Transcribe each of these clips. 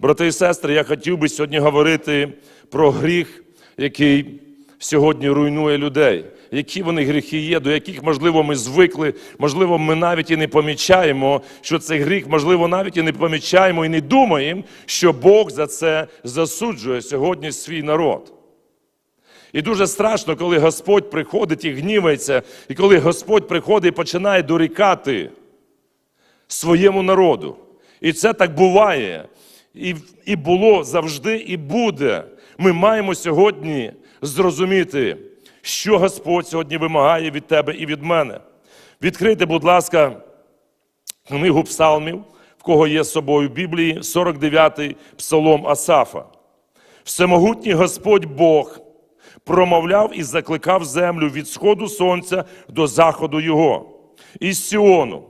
Брати і сестри, я хотів би сьогодні говорити про гріх, який сьогодні руйнує людей. Які вони гріхи є, до яких, можливо, ми звикли, можливо, ми навіть і не помічаємо, що це гріх, можливо, навіть і не помічаємо і не думаємо, що Бог за це засуджує сьогодні свій народ. І дуже страшно, коли Господь приходить і гнівається, і коли Господь приходить і починає дорікати своєму народу. І це так буває. І, і було завжди, і буде. Ми маємо сьогодні зрозуміти, що Господь сьогодні вимагає від тебе і від мене. Відкрийте, будь ласка, книгу псалмів, в кого є з собою Біблії, 49-й псалом Асафа. Всемогутній Господь Бог промовляв і закликав землю від сходу сонця до заходу його. Із Сіону,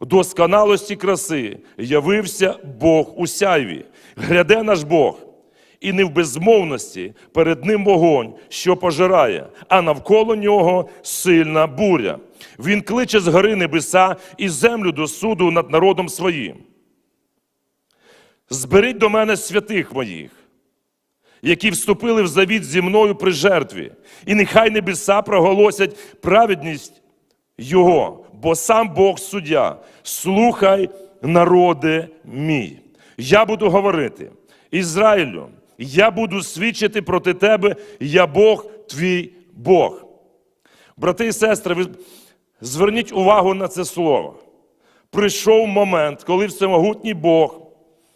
досконалості краси явився Бог у сяйві. Гряде наш Бог, і не в безмовності перед ним вогонь, що пожирає, а навколо нього сильна буря. Він кличе з гори небеса і землю до суду над народом своїм. Зберіть до мене святих моїх, які вступили в завіт зі мною при жертві, і нехай небеса проголосять праведність Його, бо сам Бог суддя. Слухай, народе мій. Я буду говорити, Ізраїлю, я буду свідчити проти тебе, я Бог твій Бог. Брати і сестри, ви зверніть увагу на це слово. Прийшов момент, коли всемогутній Бог,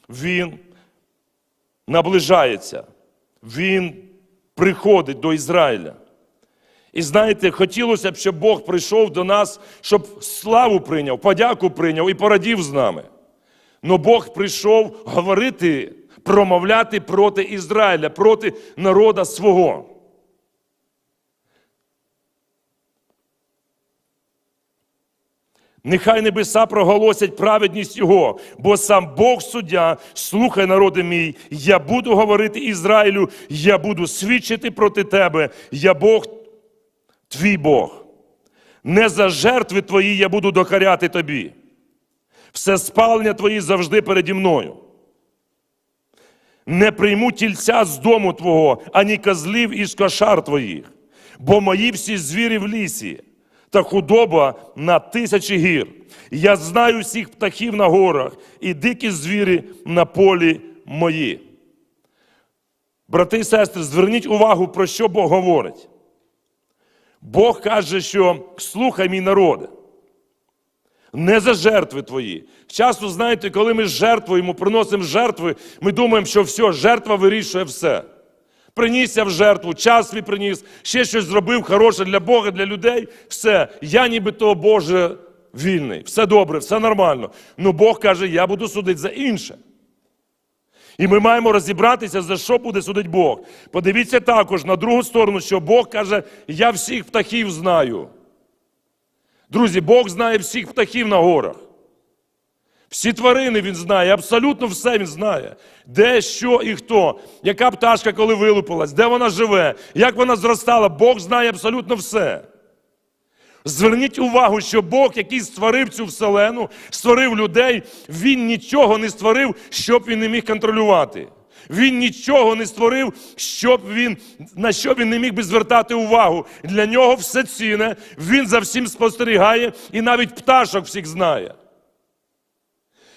Він наближається, Він приходить до Ізраїля. І знаєте, хотілося б, щоб Бог прийшов до нас, щоб славу прийняв, подяку прийняв і порадів з нами. Но Бог прийшов говорити, промовляти проти Ізраїля, проти народа свого. Нехай небеса проголосять праведність Його, бо сам Бог суддя, слухай, народи мій, я буду говорити Ізраїлю, я буду свідчити проти тебе, я Бог, твій Бог. Не за жертви твої я буду докаряти тобі. Все спалення твої завжди переді мною. Не прийму тільця з дому твого, ані козлів із кошар твоїх, бо мої всі звірі в лісі, та худоба на тисячі гір. Я знаю всіх птахів на горах і дикі звірі на полі мої. Брати і сестри, зверніть увагу, про що Бог говорить. Бог каже, що слухай мій народе. Не за жертви твої. Часто, знаєте, коли ми жертвуємо, приносимо жертви, ми думаємо, що все, жертва вирішує все. Принісся в жертву, час свій приніс, ще щось зробив хороше для Бога, для людей. Все, я нібито Боже вільний, все добре, все нормально. Ну Бог каже, я буду судити за інше. І ми маємо розібратися, за що буде судити Бог. Подивіться також на другу сторону, що Бог каже, я всіх птахів знаю. Друзі, Бог знає всіх птахів на горах. Всі тварини він знає, абсолютно все він знає. Де, що і хто, яка пташка коли вилупилась, де вона живе, як вона зростала, Бог знає абсолютно все. Зверніть увагу, що Бог, який створив цю вселену, створив людей, він нічого не створив, щоб він не міг контролювати. Він нічого не створив, щоб він, на що він не міг би звертати увагу. Для нього все цінне, він за всім спостерігає і навіть пташок всіх знає.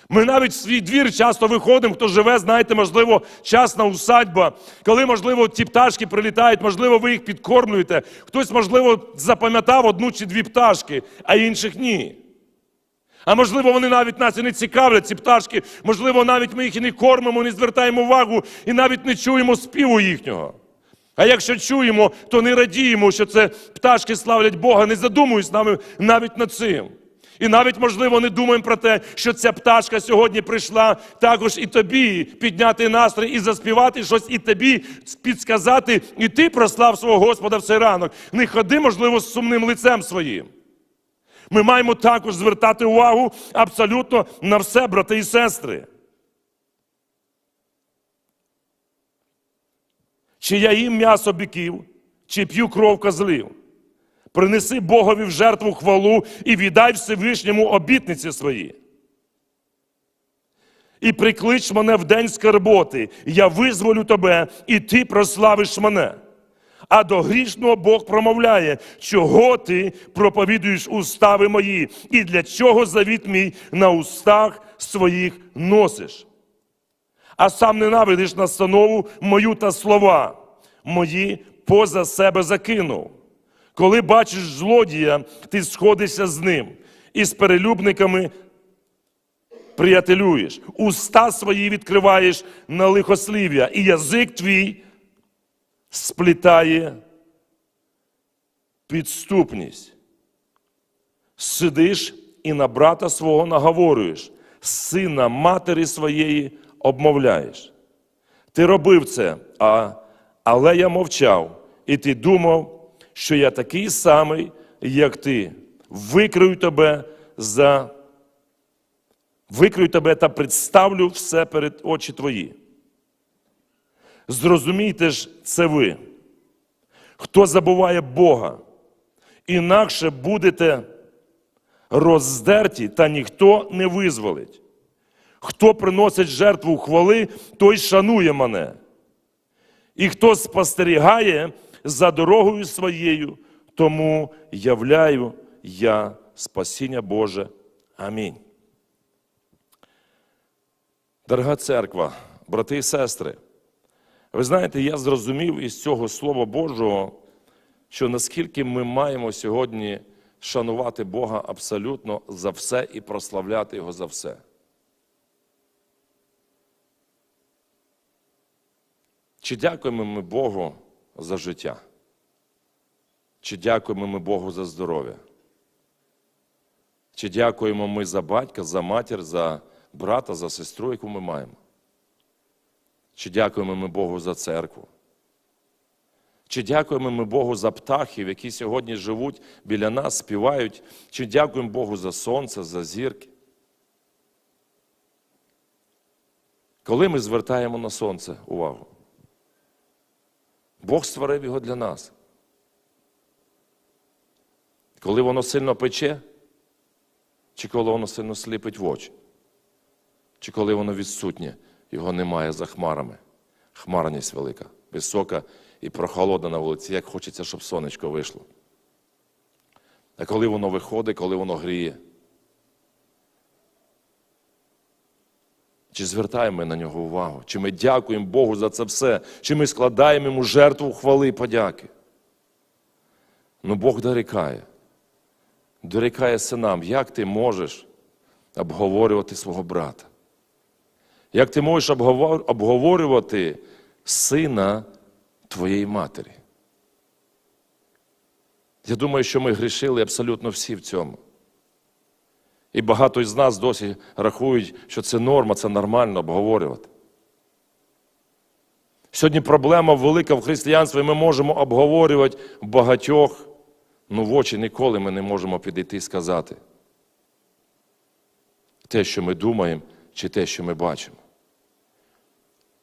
Ми навіть в свій двір часто виходимо, хто живе, знаєте, можливо, частна усадьба, коли, можливо, ті пташки прилітають, можливо, ви їх підкормлюєте. Хтось, можливо, запам'ятав одну чи дві пташки, а інших ні. А можливо, вони навіть нас і не цікавлять, ці пташки, можливо, навіть ми їх і не кормимо, не звертаємо увагу і навіть не чуємо співу їхнього. А якщо чуємо, то не радіємо, що це пташки славлять Бога, не задумуюсь нами навіть над цим. І навіть, можливо, не думаємо про те, що ця пташка сьогодні прийшла також і тобі підняти настрій і заспівати щось, і тобі підсказати, і ти прослав свого Господа в цей ранок. Не ходи, можливо, з сумним лицем своїм. Ми маємо також звертати увагу абсолютно на все, брати і сестри. Чи я їм м'ясо биків, чи п'ю кров козлів. Принеси Богові в жертву хвалу і віддай Всевишньому обітниці свої. і приклич мене в день скарботи, я визволю тебе, і ти прославиш мене. А до грішного Бог промовляє, чого ти проповідуєш устави мої, і для чого завіт мій на устах своїх носиш. А сам ненавидиш настанову мою та слова мої поза себе закинув. Коли бачиш злодія, ти сходишся з ним, і з перелюбниками приятелюєш, уста свої відкриваєш на лихослів'я, і язик твій сплітає підступність. Сидиш і на брата свого наговорюєш, сина матері своєї обмовляєш. Ти робив це, а, але я мовчав, і ти думав, що я такий самий, як ти. Викрию тебе за викрию тебе та представлю все перед очі твої. Зрозумійте ж це ви, хто забуває Бога, інакше будете роздерті, та ніхто не визволить. Хто приносить жертву хвали, той шанує мене. І хто спостерігає за дорогою своєю, тому являю я спасіння Боже. Амінь. Дорога церква, брати і сестри, ви знаєте, я зрозумів із цього Слова Божого, що наскільки ми маємо сьогодні шанувати Бога абсолютно за все і прославляти Його за все. Чи дякуємо ми Богу за життя? Чи дякуємо ми Богу за здоров'я? Чи дякуємо ми за батька, за матір, за брата, за сестру, яку ми маємо? Чи дякуємо ми Богу за церкву? Чи дякуємо ми Богу за птахів, які сьогодні живуть біля нас, співають? Чи дякуємо Богу за сонце, за зірки? Коли ми звертаємо на сонце увагу? Бог створив його для нас. Коли воно сильно пече, чи коли воно сильно сліпить в очі, чи коли воно відсутнє, його немає за хмарами. Хмарність велика, висока і прохолодна на вулиці, як хочеться, щоб сонечко вийшло. А коли воно виходить, коли воно гріє, Чи звертаємо ми на нього увагу? Чи ми дякуємо Богу за це все? Чи ми складаємо йому жертву хвали і подяки? Ну Бог дорікає. Дорікає синам, як ти можеш обговорювати свого брата? Як ти можеш обговорювати сина твоєї матері? Я думаю, що ми грішили абсолютно всі в цьому. І багато із нас досі рахують, що це норма, це нормально обговорювати. Сьогодні проблема велика в християнстві, ми можемо обговорювати багатьох, ну в очі ніколи ми не можемо підійти і сказати те, що ми думаємо, чи те, що ми бачимо.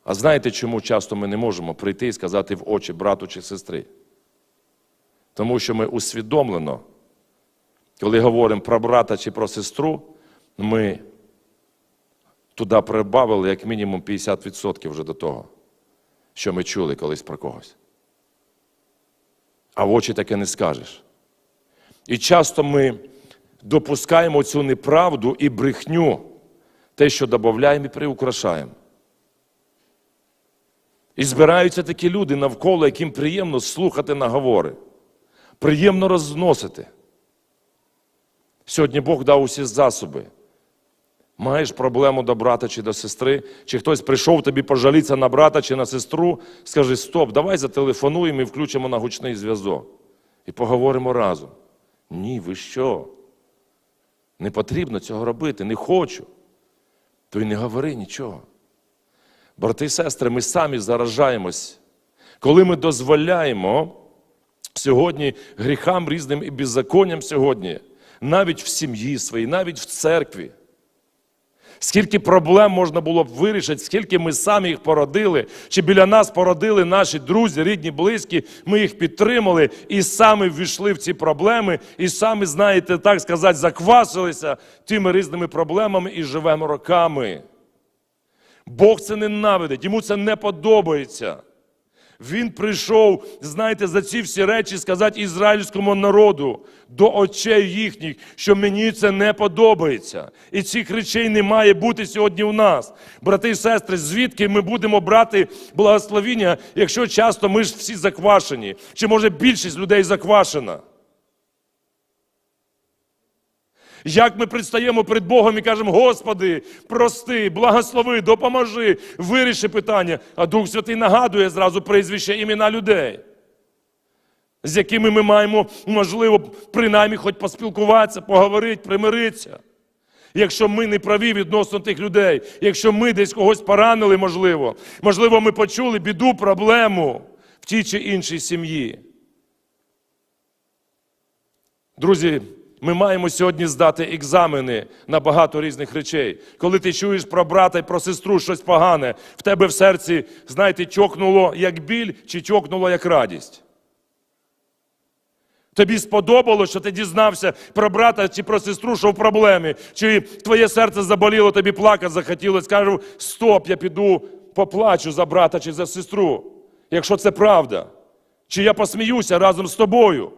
А знаєте, чому часто ми не можемо прийти і сказати в очі брату чи сестри? Тому що ми усвідомлено коли говоримо про брата чи про сестру, ми туди прибавили як мінімум 50% вже до того, що ми чули колись про когось. А в очі таке не скажеш. І часто ми допускаємо цю неправду і брехню, те, що додаємо і приукрашаємо. І збираються такі люди навколо, яким приємно слухати наговори, приємно розносити. Сьогодні Бог дав усі засоби. Маєш проблему до брата чи до сестри, чи хтось прийшов тобі пожалітися на брата чи на сестру, скажи: стоп, давай зателефонуємо і включимо на гучний зв'язок. І поговоримо разом. Ні, ви що? Не потрібно цього робити, не хочу. То й не говори нічого. Брати і сестри, ми самі заражаємось. Коли ми дозволяємо сьогодні гріхам різним і беззаконням сьогодні навіть в сім'ї своїй, навіть в церкві. Скільки проблем можна було б вирішити, скільки ми самі їх породили, чи біля нас породили наші друзі, рідні, близькі, ми їх підтримали і самі ввійшли в ці проблеми, і самі, знаєте, так сказати, заквасилися тими різними проблемами і живемо роками. Бог це ненавидить, йому це не подобається. Він прийшов, знаєте, за ці всі речі сказати ізраїльському народу до очей їхніх, що мені це не подобається. І цих речей не має бути сьогодні у нас. Брати і сестри, звідки ми будемо брати благословіння, якщо часто ми ж всі заквашені? Чи може більшість людей заквашена? Як ми предстаємо перед Богом і кажемо, Господи, прости, благослови, допоможи, виріши питання. А Дух Святий нагадує зразу прізвище імена людей, з якими ми маємо, можливо, принаймні хоч поспілкуватися, поговорити, примиритися. Якщо ми не праві відносно тих людей, якщо ми десь когось поранили, можливо, можливо, ми почули біду, проблему в тій чи іншій сім'ї. Друзі, ми маємо сьогодні здати екзамени на багато різних речей. Коли ти чуєш про брата і про сестру щось погане, в тебе в серці, знаєте, чокнуло як біль чи чокнуло як радість. Тобі сподобалося, що ти дізнався про брата чи про сестру, що в проблемі, чи твоє серце заболіло, тобі плакати захотілося, скажу, стоп, я піду поплачу за брата чи за сестру, якщо це правда. Чи я посміюся разом з тобою.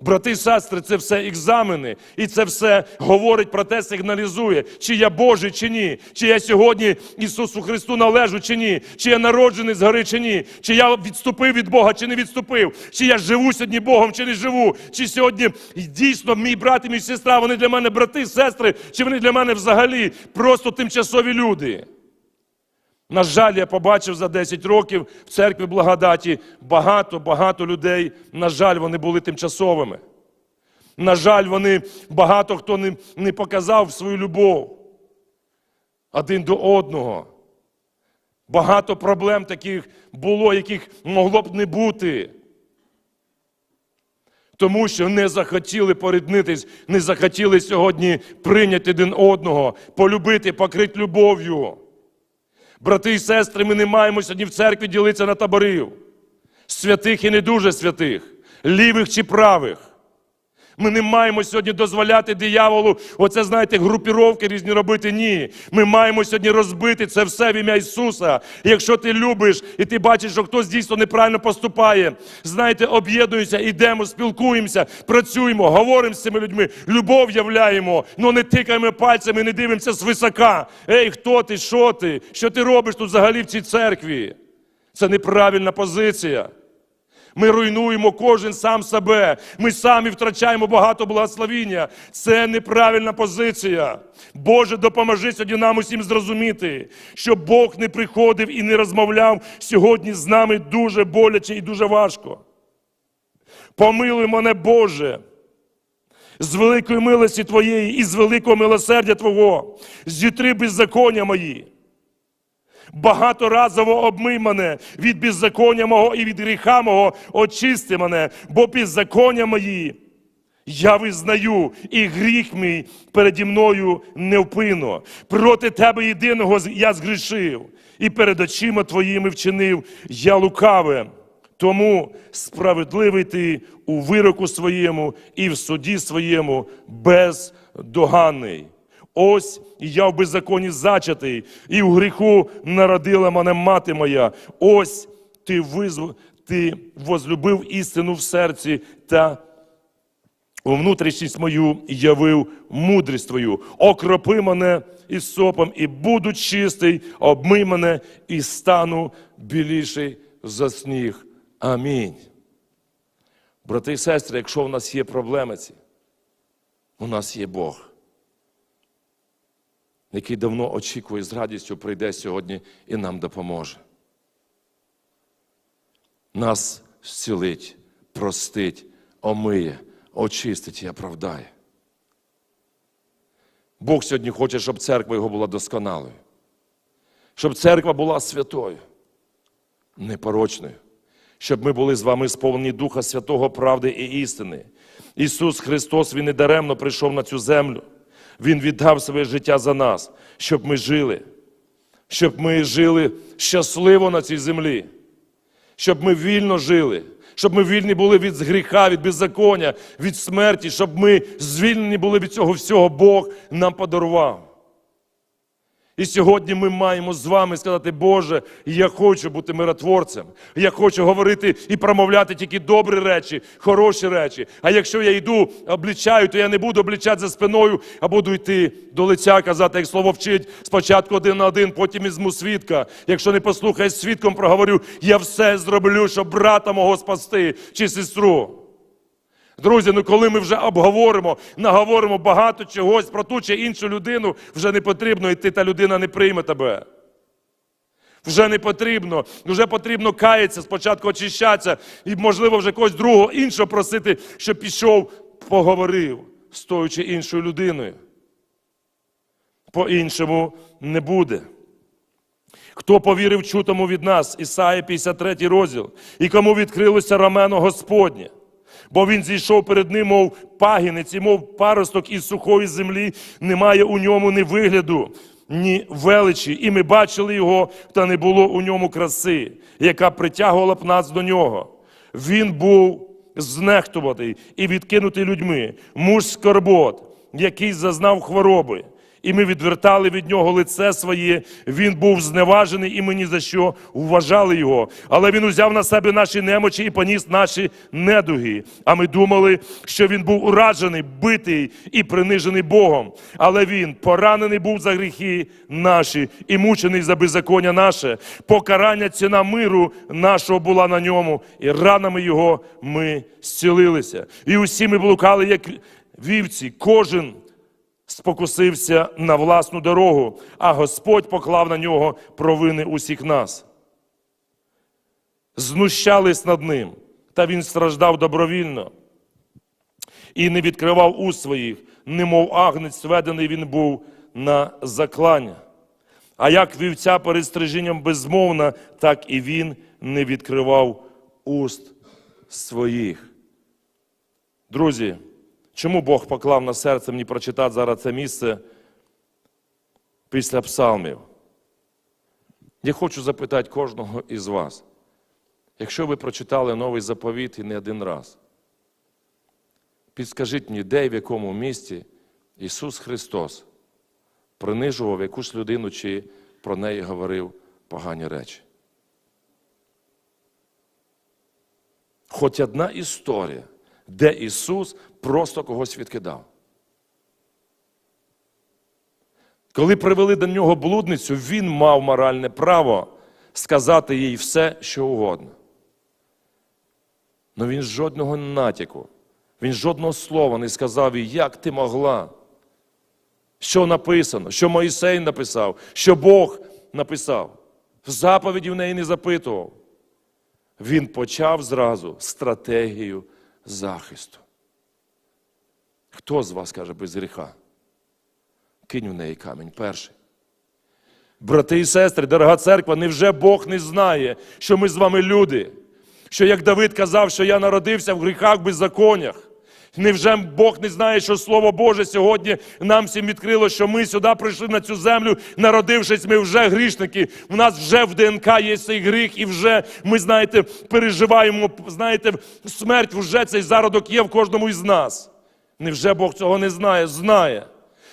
Брати і сестри, це все екзамени, і це все говорить про те, сигналізує, чи я Божий, чи ні, чи я сьогодні Ісусу Христу належу, чи ні, чи я народжений з гори, чи ні, чи я відступив від Бога, чи не відступив, чи я живу сьогодні Богом, чи не живу, чи сьогодні дійсно мій брат і мій сестра, вони для мене брати, сестри, чи вони для мене взагалі просто тимчасові люди. На жаль, я побачив за 10 років в церкві благодаті багато-багато людей. На жаль, вони були тимчасовими. На жаль, вони багато хто не, не показав свою любов один до одного. Багато проблем таких було, яких могло б не бути. Тому що не захотіли поріднитись, не захотіли сьогодні прийняти один одного, полюбити, покрити любов'ю. Брати і сестри, ми не маємо сьогодні в церкві ділитися на таборів, святих і не дуже святих, лівих чи правих. Ми не маємо сьогодні дозволяти дияволу, оце, знаєте, групіровки різні робити. Ні. Ми маємо сьогодні розбити це все в ім'я Ісуса. І якщо ти любиш і ти бачиш, що хтось дійсно неправильно поступає, знаєте, об'єднуємося, йдемо, спілкуємося, працюємо, говоримо з цими людьми, любов являємо, ну не тикаємо пальцями, не дивимося свисока. Ей, хто ти, що ти? Що ти робиш тут взагалі в цій церкві? Це неправильна позиція. Ми руйнуємо кожен сам себе. Ми самі втрачаємо багато благословіння. Це неправильна позиція. Боже, допоможи сьогодні нам усім зрозуміти, що Бог не приходив і не розмовляв сьогодні з нами дуже боляче і дуже важко. Помилуй мене, Боже. З великої милості Твоєї і з великого милосердя Твого, зітри беззаконня мої. Багаторазово обмий мене від беззаконня мого і від гріха мого очисти мене, бо беззаконня мої я визнаю, і гріх мій переді мною невпинно. Проти тебе єдиного я згрішив, і перед очима твоїми вчинив я лукаве. Тому справедливий ти у вироку своєму і в суді своєму бездоганний. Ось я в беззаконні зачатий, і в гріху народила мене мати моя. Ось ти визв... ти возлюбив істину в серці та у внутрішність мою явив мудрість твою. Окропи мене із сопом, і буду чистий, обмий мене і стану біліший за сніг. Амінь. Брати і сестри, якщо в нас є проблеми ці, у нас є Бог який давно очікує з радістю, прийде сьогодні і нам допоможе. Нас зцілить, простить, омиє, очистить і оправдає. Бог сьогодні хоче, щоб церква його була досконалою, щоб церква була святою, непорочною, щоб ми були з вами сповнені Духа Святого, правди і істини. Ісус Христос, Він недаремно прийшов на цю землю. Він віддав своє життя за нас, щоб ми жили, щоб ми жили щасливо на цій землі, щоб ми вільно жили, щоб ми вільні були від гріха, від беззаконня, від смерті, щоб ми звільнені були від цього всього, Бог нам подарував. І сьогодні ми маємо з вами сказати, Боже, я хочу бути миротворцем. Я хочу говорити і промовляти тільки добрі речі, хороші речі. А якщо я йду, облічаю, то я не буду облічати за спиною, а буду йти до лиця, казати, як слово вчить спочатку один на один, потім візьму свідка. Якщо не послухаю свідком, проговорю, я все зроблю, щоб брата мого спасти чи сестру. Друзі, ну коли ми вже обговоримо, наговоримо багато чогось про ту чи іншу людину, вже не потрібно йти, та людина не прийме тебе. Вже не потрібно, вже потрібно каятися, спочатку очищатися, і, можливо, вже когось другого іншого просити, щоб пішов, поговорив з тою чи іншою людиною. По-іншому не буде. Хто повірив чутому від нас, Ісаї 53 розділ, і кому відкрилося рамено Господнє? Бо він зійшов перед ним, мов пагінець, і мов паросток із сухої землі, немає у ньому ні вигляду, ні величі. І ми бачили його, та не було у ньому краси, яка притягувала б нас до нього. Він був знехтуваний і відкинутий людьми, муж скорбот, який зазнав хвороби. І ми відвертали від нього лице своє. Він був зневажений, і ми ні за що вважали його. Але він узяв на себе наші немочі і поніс наші недуги. А ми думали, що він був ураджений, битий і принижений Богом. Але він поранений був за гріхи наші і мучений за беззаконня наше. Покарання ціна миру нашого була на ньому, і ранами його ми зцілилися. І усі ми блукали, як вівці, кожен спокусився на власну дорогу, а Господь поклав на нього провини усіх нас. Знущались над ним, та він страждав добровільно і не відкривав уст своїх, немов агнець сведений він був на заклання. А як вівця перед стриженням безмовна, так і він не відкривав уст своїх. Друзі, Чому Бог поклав на серце мені прочитати зараз це місце після псалмів? Я хочу запитати кожного із вас. Якщо ви прочитали новий заповіт і не один раз, підскажіть мені, де і в якому місті Ісус Христос принижував якусь людину чи про неї говорив погані речі. Хоч одна історія, де Ісус просто когось відкидав. Коли привели до нього блудницю, він мав моральне право сказати їй все, що угодно. Але він жодного натяку, він жодного слова не сказав їй, як ти могла. Що написано, що Моїсей написав, що Бог написав. Заповіді в неї не запитував. Він почав зразу стратегію захисту. Хто з вас каже без гріха? Кинь у неї камінь перший. Брати і сестри, дорога церква, невже Бог не знає, що ми з вами люди? Що як Давид казав, що я народився в гріхах беззаконнях? Невже Бог не знає, що Слово Боже сьогодні нам всім відкрило, що ми сюди прийшли на цю землю, народившись, ми вже грішники. У нас вже в ДНК є цей гріх, і вже ми, знаєте, переживаємо, знаєте, смерть вже цей зародок є в кожному із нас. Невже Бог цього не знає? Знає.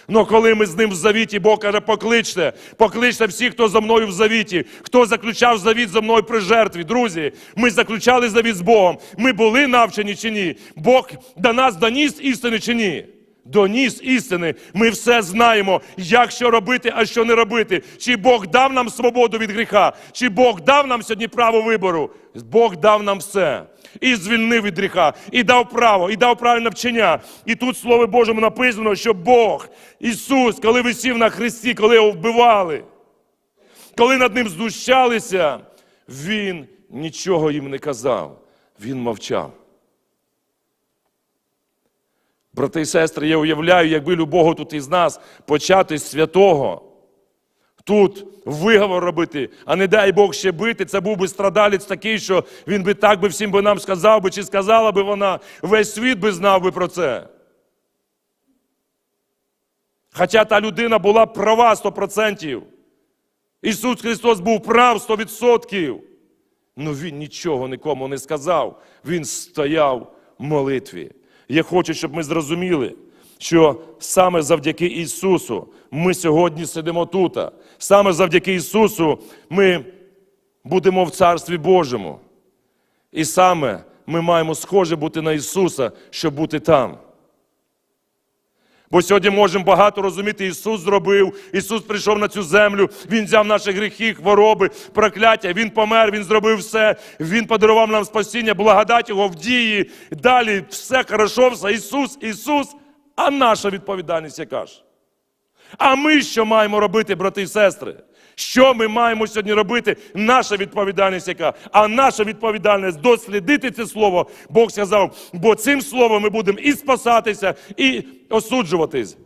Но коли ми з ним в завіті, Бог каже, покличте, покличте всіх, хто за мною в завіті, хто заключав завіт за мною при жертві. Друзі, ми заключали завіт з Богом. Ми були навчені чи ні? Бог до нас доніс істини чи ні? Доніс істини. Ми все знаємо, як що робити, а що не робити. Чи Бог дав нам свободу від гріха, чи Бог дав нам сьогодні право вибору. Бог дав нам все. І звільнив від гріха, і дав право, і дав правильне вчення. І тут в Слові Божому написано, що Бог, Ісус, коли висів на хресті, коли його вбивали, коли над ним знущалися, Він нічого їм не казав, Він мовчав. Брати і сестри, я уявляю, якби любого тут із нас почати з святого, тут виговор робити, а не дай Бог ще бити, це був би страдалець такий, що він би так би всім би нам сказав би, чи сказала би вона, весь світ би знав би про це. Хоча та людина була права 100%. Ісус Христос був прав 100%. Ну Він нічого нікому не сказав. Він стояв в молитві. Я хочу, щоб ми зрозуміли, що саме завдяки Ісусу ми сьогодні сидимо тут. Саме завдяки Ісусу ми будемо в Царстві Божому. І саме ми маємо схоже бути на Ісуса, щоб бути там. Бо сьогодні можемо багато розуміти, Ісус зробив, Ісус прийшов на цю землю, Він взяв наші гріхи, хвороби, прокляття, Він помер, Він зробив все, Він подарував нам спасіння, благодать Його в дії. Далі все хорошо, все. Ісус, Ісус, а наша відповідальність яка ж? А ми що маємо робити, брати і сестри? Що ми маємо сьогодні робити? Наша відповідальність яка? А наша відповідальність дослідити це слово. Бог сказав, бо цим словом ми будемо і спасатися, і осуджуватись.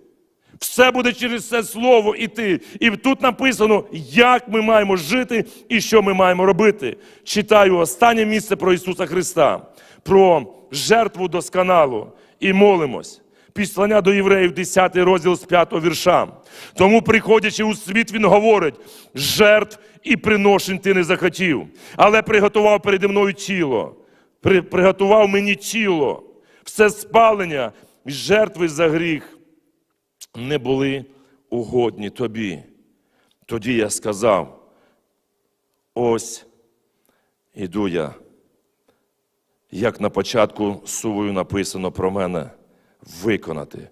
Все буде через це слово іти. І тут написано, як ми маємо жити і що ми маємо робити. Читаю останнє місце про Ісуса Христа, про жертву досконалу і молимось. Післання до євреїв, 10 розділ з 5 вірша. Тому, приходячи у світ, він говорить: жертв і приношень ти не захотів, але приготував переді мною тіло, При- приготував мені тіло, все спалення і жертви за гріх не були угодні тобі. Тоді я сказав: ось іду я. Як на початку сувою написано про мене, виконати.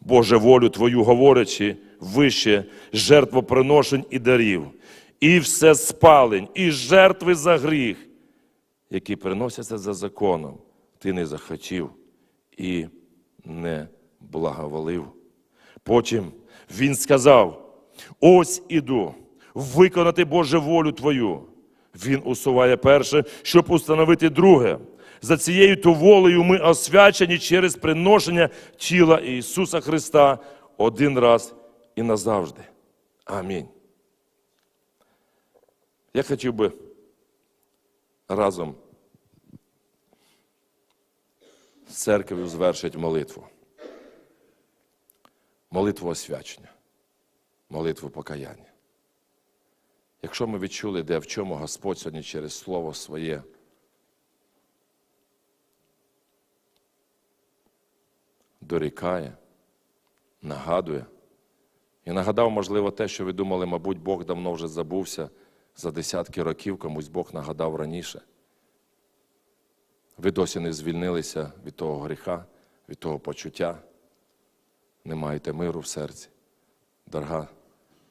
Боже, волю Твою говорячи, вище жертвоприношень і дарів, і все спалень, і жертви за гріх, які приносяться за законом, ти не захотів і не благоволив. Потім він сказав: ось іду, виконати Боже волю Твою. Він усуває перше, щоб установити друге. За цією то волею ми освячені через приношення тіла Ісуса Христа один раз і назавжди. Амінь. Я хотів би разом з церквою звершити молитву. Молитву освячення, молитву покаяння. Якщо ми відчули, де в чому Господь сьогодні через Слово своє дорікає, нагадує. І нагадав, можливо, те, що ви думали, мабуть, Бог давно вже забувся за десятки років, комусь Бог нагадав раніше. Ви досі не звільнилися від того гріха, від того почуття, не маєте миру в серці. Дорога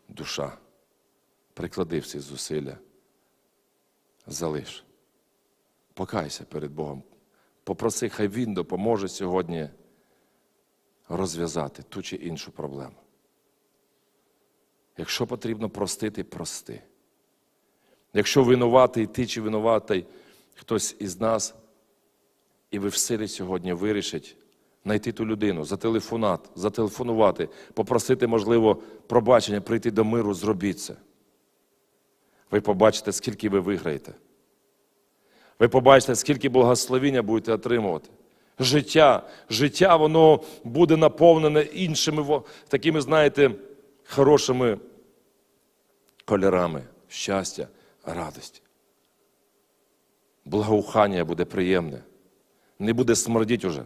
душа, приклади всі зусилля, залиш. Покайся перед Богом. Попроси, хай Він допоможе сьогодні розв'язати ту чи іншу проблему. Якщо потрібно простити, прости. Якщо винуватий ти чи винуватий хтось із нас, і ви в силі сьогодні вирішить знайти ту людину, зателефонувати, зателефонувати, попросити, можливо, пробачення, прийти до миру, зробіть це. Ви побачите, скільки ви виграєте. Ви побачите, скільки благословіння будете отримувати. Життя, життя, воно буде наповнене іншими такими, знаєте, хорошими кольорами щастя, радості. Благоухання буде приємне. Не буде смердіть уже.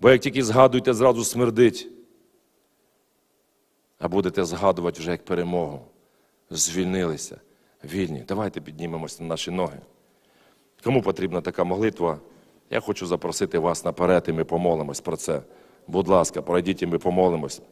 Бо як тільки згадуєте, зразу смердить. А будете згадувати вже як перемогу. Звільнилися, вільні. Давайте піднімемося на наші ноги. Кому потрібна така молитва? Я хочу запросити вас наперед, і ми помолимось про це. Будь ласка, пройдіть і ми помолимось.